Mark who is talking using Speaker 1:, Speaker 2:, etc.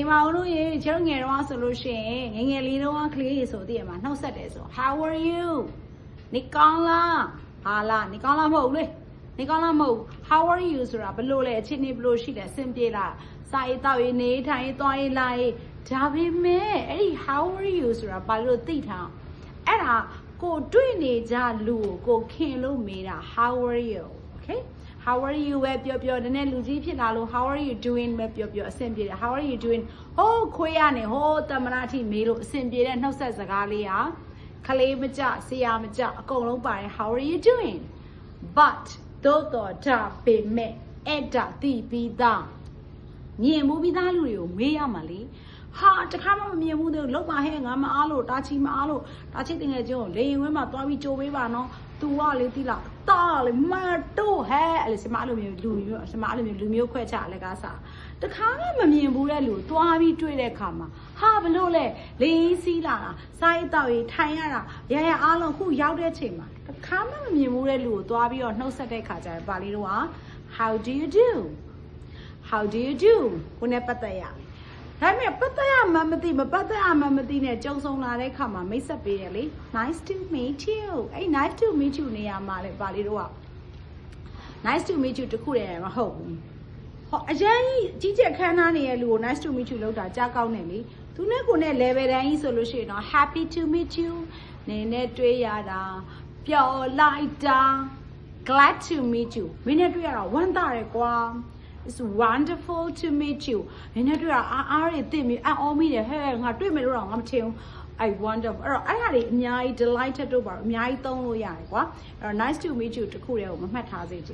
Speaker 1: နေမအောင်လို့ရေကျတော့ငယ်တော့ဆိုလို့ရှိရင်ငယ်ငယ်လေးတော့ကလေးတွေဆိုတည်ရမှာနှုတ်ဆက်တယ်ဆို How are you နေကောင်းလားဟာလားနေကောင်းလားမဟုတ်ဘူးလေနေကောင်းလားမဟုတ်ဘူး How are you ဆိုတာဘလို့လဲအချင်းနေဘလို့ရှိတယ်အဆင်ပြေလားစာရေးတောက်ရေးနေထိုင်ရေးသွားရေးလာရေးဒါပေမဲ့အဲ့ဒီ How are you ဆိုတာဘာလို့သိထားအောင်အဲ့ဒါကိုတွေ့နေကြလူကိုကိုခင်လို့မေးတာ How are you okay how are you ပဲပြောပြောနည်းနည်းလူကြီးဖြစ်လာလို့ how are you doing ပဲပြောပြောအဆင်ပြေတယ် how are you doing ဟိုးခွေးရနေဟိုးတမနာထိမေးလို့အဆင်ပြေတဲ့နှုတ်ဆက်စကားလေးဟာခလေးမကြဆရာမကြအကုန်လုံးပါတယ် how are you doing but တော့တော့ဒါပေမဲ့အဲ့ဒါတိပြီးသားမြင်မှုပြီးသားလူတွေကိုမေးရမှာလေ ဟာတခါမှမမြင်ဘူးသေးဘူးလောက်ပါဟဲ့ငါမအားလို့တာချီမအားလို့တာချီတင်ငယ်ချင်းကိုလေရင်ဝင်းမှာသွားပြီးကြိုးပေးပါနော် तू ကလေတိလားတာလေမတိုးဟဲ့အဲ့လေစမအဲ့လိုမျိုးလူမျိုးစမအဲ့လိုမျိုးလူမျိုးခွဲချအလကားစားတခါမှမမြင်ဘူးတဲ့လူကိုသွားပြီးတွေ့တဲ့အခါမှာဟာဘလို့လဲလေးစီးလာတာစားရတော့ရေးထိုင်ရတာရရအားလုံးခုရောက်တဲ့ချိန်မှာတခါမှမမြင်ဘူးတဲ့လူကိုသွားပြီးတော့နှုတ်ဆက်တဲ့ခါကျရင်ပါလေးတော့ how do you do how do you do ကိုနဲ့ပတ်သက်ရဒါပေ မဲ့ပတ်သက်ရမှမသိမပတ်သက်ရမှမသိနဲ့ကြုံဆုံလာတဲ့ခါမှာမိတ်ဆက်ပေးတယ်လေ nice to meet you အဲ့ nice to meet you နေရာမှာလေပါလေးတော့ nice to meet you တခုတည်းမဟုတ်ဘူးဟောအရင်ကြီးကြီးအခမ်းအနားနေရလူကို nice to meet you လောက်တာကြားကောင်းတယ်လေသူနဲ့ကိုနဲ့ level တိုင်းကြီးဆိုလို့ရှိရင်တော့ happy to meet you နေနဲ့တွေ့ရတာပျော်လိုက်တာ glad to meet you မင်းနဲ့တွေ့ရတာဝမ်းသာတယ်ကွာ It's wonderful to meet you နင်နဲ့တွေ့ရအားအားတွေသိမိအံ့ဩမိတယ်ဟဲ့ငါတွေ့မယ်လို့တော့ငါမထင်ဘူး I wonderful အဲ့တော့အဲ့ဒါတွေအများကြီး delighted တို့ပါတော့အများကြီးသုံးလို့ရတယ်ကွာအဲ့တော့ nice to meet you တခုတည်းကိုမမှတ်ထားစေချင်